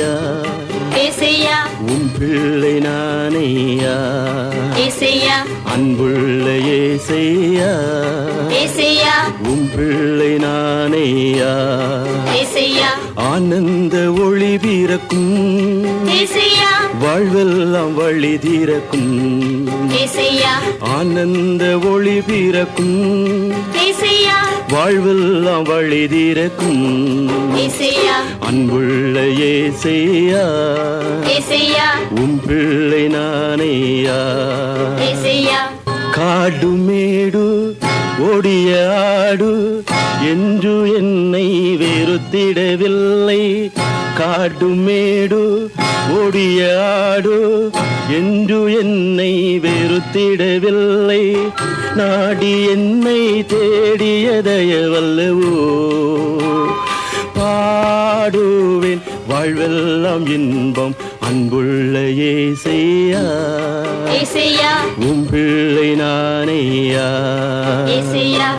நானையா ஏசையா. உன் பிள்ளை நானையா ஏசையா. அன்புள்ள ஏசையா. ஏசையா. உன் பிள்ளை நானையா ஏசையா. ஆனந்த ஒளி பிறக்கும். ஏசையா. வாழ்வெல்லாம் வழி திறக்கும் ஏசையா. ஆனந்த ஒளி பிறக்கும். ஏசையா. வாழ்வெல்லாம் வழி திறக்கும் ஏசையா. அன்புள்ள ஏசையா. உன் பிள்ளை நானேயா. காடு மேடு ஓடிய ஆடு என்று என்னை வெறுத்திடவில்லை. காடு மேடு ஓடிய ஆடு என்று என்னை வெறுத்திடவில்லை. நாடி என்னை தேடியதயவல்லவோ பாடுவேன் வாழ்வெல்லாம் இன்பம் அன்புள்ள ஏசையா. உன் பிள்ளை செய்யா